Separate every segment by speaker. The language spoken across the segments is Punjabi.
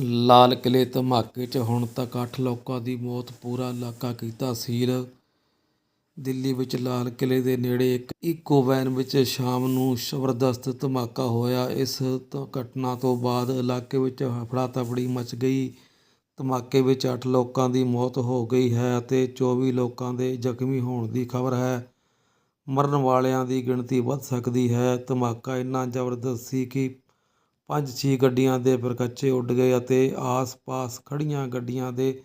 Speaker 1: ਲਾਲ ਕਿਲ੍ਹੇ ਧਮਾਕੇ 'ਚ ਹੁਣ ਤੱਕ ਅੱਠ ਲੋਕਾਂ ਦੀ ਮੌਤ, ਪੂਰਾ ਇਲਾਕਾ ਕੀਤਾ ਸੀਲ ਦਿੱਲੀ ਵਿੱਚ ਲਾਲ ਕਿਲ੍ਹੇ ਦੇ ਨੇੜੇ ਇੱਕ ਇਕੋ ਵੈਨ ਵਿੱਚ ਸ਼ਾਮ ਨੂੰ ਜ਼ਬਰਦਸਤ ਧਮਾਕਾ ਹੋਇਆ। ਇਸ ਤ- ਘਟਨਾ ਤੋਂ ਬਾਅਦ ਇਲਾਕੇ ਵਿੱਚ ਹਫੜਾ ਤਫੜੀ ਮਚ ਗਈ। ਧਮਾਕੇ ਵਿੱਚ ਅੱਠ ਲੋਕਾਂ ਦੀ ਮੌਤ ਹੋ ਗਈ ਹੈ ਅਤੇ 24 ਲੋਕਾਂ ਦੇ ਜ਼ਖਮੀ ਹੋਣ ਦੀ ਖਬਰ ਹੈ। ਮਰਨ ਵਾਲਿਆਂ ਦੀ ਗਿਣਤੀ ਵੱਧ ਸਕਦੀ ਹੈ। ਧਮਾਕਾ ਇੰਨਾ ਜ਼ਬਰਦਸਤ ਸੀ ਕਿ ਪੰਜ ਛੇ ਗੱਡੀਆਂ ਦੇ ਪਰਖੱਚੇ ਉੱਡ ਗਏ ਅਤੇ ਆਸ-ਪਾਸ ਖੜ੍ਹੀਆਂ ਗੱਡੀਆਂ ਦੇ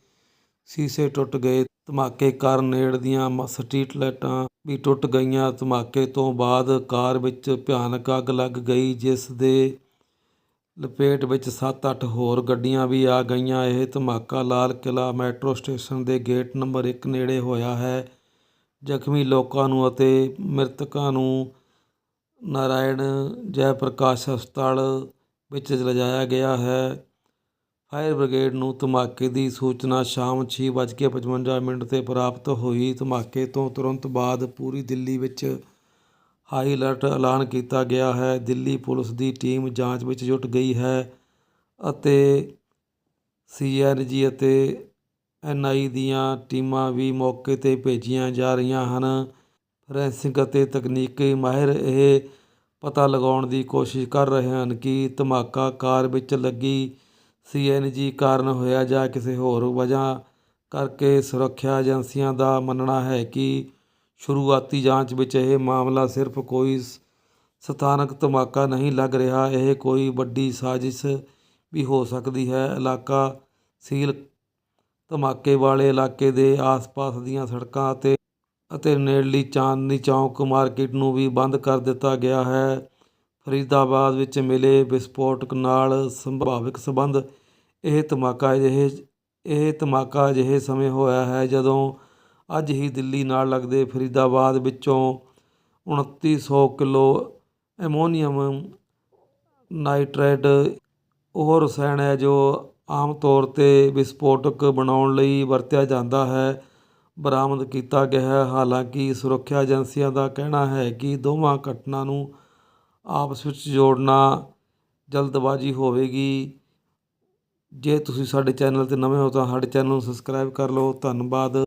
Speaker 1: ਸ਼ੀਸ਼ੇ ਟੁੱਟ ਗਏ। ਧਮਾਕੇ ਕਾਰਨ ਨੇੜ ਦੀਆਂ ਮ- ਸਟਰੀਟ ਲਾਈਟਾਂ ਵੀ ਟੁੱਟ ਗਈਆਂ। ਧਮਾਕੇ ਤੋਂ ਬਾਅਦ ਕਾਰ ਵਿੱਚ ਭਿਆਨਕ ਅੱਗ ਲੱਗ ਗਈ, ਜਿਸ ਦੇ ਲਪੇਟ ਵਿੱਚ 7-8 ਹੋਰ ਗੱਡੀਆਂ ਵੀ ਆ ਗਈਆਂ। ਇਹ ਧਮਾਕਾ ਲਾਲ ਕਿਲ੍ਹਾ ਮੈਟਰੋ ਸਟੇਸ਼ਨ ਦੇ ਗੇਟ ਨੰਬਰ 1 ਨੇੜੇ ਹੋਇਆ ਹੈ। ਜ਼ਖਮੀ ਲੋਕਾਂ ਨੂੰ ਅਤੇ ਮ੍ਰਿਤਕਾਂ ਨੂੰ ਨਾਰਾਇਣ ਜੈ ਪ੍ਰਕਾਸ਼ ਹਸਪਤਾਲ ਵਿੱਚ ਲਿਜਾਇਆ ਗਿਆ ਹੈ। ਫਾਇਰ ਬ੍ਰਿਗੇਡ ਨੂੰ ਧਮਾਕੇ ਦੀ ਸੂਚਨਾ ਸ਼ਾਮ 6:55 ਮਿੰਟ 'ਤੇ ਪ੍ਰਾਪਤ ਹੋਈ। ਧਮਾਕੇ ਤੋਂ ਤੁਰੰਤ ਬਾਅਦ ਪੂਰੀ ਦਿੱਲੀ ਵਿੱਚ ਹਾਈ ਅਲਰਟ ਐਲਾਨ ਕੀਤਾ ਗਿਆ ਹੈ। ਦਿੱਲੀ ਪੁਲਿਸ ਦੀ ਟੀਮ ਜਾਂਚ ਵਿੱਚ ਜੁਟ ਗਈ ਹੈ ਅਤੇ ਸੀਐਨਜੀ ਅਤੇ ਐਨਆਈ ਦੀਆਂ ਟੀਮਾਂ ਵੀ ਮੌਕੇ 'ਤੇ ਭੇਜੀਆਂ ਜਾ ਰਹੀਆਂ ਹਨ। ਫੋਰੈਂਸਿਕ ਅਤੇ ਤਕਨੀਕੀ ਮਾਹਿਰ ਇਹ ਪਤਾ ਲਗਾਉਣ ਦੀ ਕੋਸ਼ਿਸ਼ ਕਰ ਰਹੇ ਹਨ ਕਿ ਧਮਾਕਾ ਕਾਰ ਵਿੱਚ ਲੱਗੀ ਸੀ ਐੱਨ ਜੀ ਕਾਰਨ ਹੋਇਆ ਜਾਂ ਕਿਸੇ ਹੋਰ ਵਜ੍ਹਾ ਕਰਕੇ ਸੁਰੱਖਿਆ ਏਜੰਸੀਆਂ ਦਾ ਮੰਨਣਾ ਹੈ ਕਿ ਸ਼ੁਰੂਆਤੀ ਜਾਂਚ ਵਿੱਚ ਇਹ ਮਾਮਲਾ ਸਿਰਫ ਕੋਈ ਸ- ਸਥਾਨਕ ਧਮਾਕਾ ਨਹੀਂ ਲੱਗ ਰਿਹਾ, ਇਹ ਕੋਈ ਵੱਡੀ ਸਾਜ਼ਿਸ਼ ਵੀ ਹੋ ਸਕਦੀ ਹੈ। ਇਲਾਕਾ ਸੀਲ ਧਮਾਕੇ ਵਾਲੇ ਇਲਾਕੇ ਦੇ ਆਸ-ਪਾਸ ਦੀਆਂ ਸੜਕਾਂ ਅਤੇ ਅਤੇ ਨੇੜਲੀ ਚਾਂਦਨੀ ਚੌਕ ਮਾਰਕੀਟ ਨੂੰ ਵੀ ਬੰਦ ਕਰ ਦਿੱਤਾ ਗਿਆ ਹੈ। ਫਰੀਦਾਬਾਦ ਵਿੱਚ ਮਿਲੇ ਵਿਸਫੋਟਕ ਨਾਲ ਸੰਭਾਵਿਕ ਸੰਬੰਧ। ਇਹ ਧਮਾਕਾ ਅਜਿਹੇ, ਇਹ ਧਮਾਕਾ ਅਜਿਹੇ ਸਮੇਂ ਹੋਇਆ ਹੈ ਜਦੋਂ ਅੱਜ ਹੀ ਦਿੱਲੀ ਨਾਲ ਲੱਗਦੇ ਫਰੀਦਾਬਾਦ ਵਿੱਚੋਂ 2900 ਕਿਲੋ ਐਮੋਨੀਅਮ ਨਾਈਟ੍ਰੇਟ ਉਹ ਰਸਾਇਣ ਹੈ ਜੋ ਆਮ ਤੌਰ 'ਤੇ ਵਿਸਫੋਟਕ ਬਣਾਉਣ ਲਈ ਵਰਤਿਆ ਜਾਂਦਾ ਹੈ। ਬਰਾਮਦ ਕੀਤਾ ਗਿਆ ਹੈ। ਹਾਲਾਂਕਿ ਸੁਰੱਖਿਆ ਏਜੰਸੀਆਂ ਦਾ ਕਹਿਣਾ ਹੈ ਕਿ ਦੋਵਾਂ ਘਟਨਾ ਨੂੰ ਆਪਸ ਵਿੱਚ ਜੋੜਨਾ ਜਲਦਬਾਜ਼ੀ ਹੋਵੇਗੀ। ਜੇ ਤੁਸੀਂ ਸਾਡੇ ਚੈਨਲ ਤੇ ਨਵੇਂ ਹੋ ਤਾਂ ਸਾਡੇ ਚੈਨਲ ਨੂੰ ਸਬਸਕ੍ਰਾਈਬ ਕਰ ਲਓ। ਧੰਨਵਾਦ।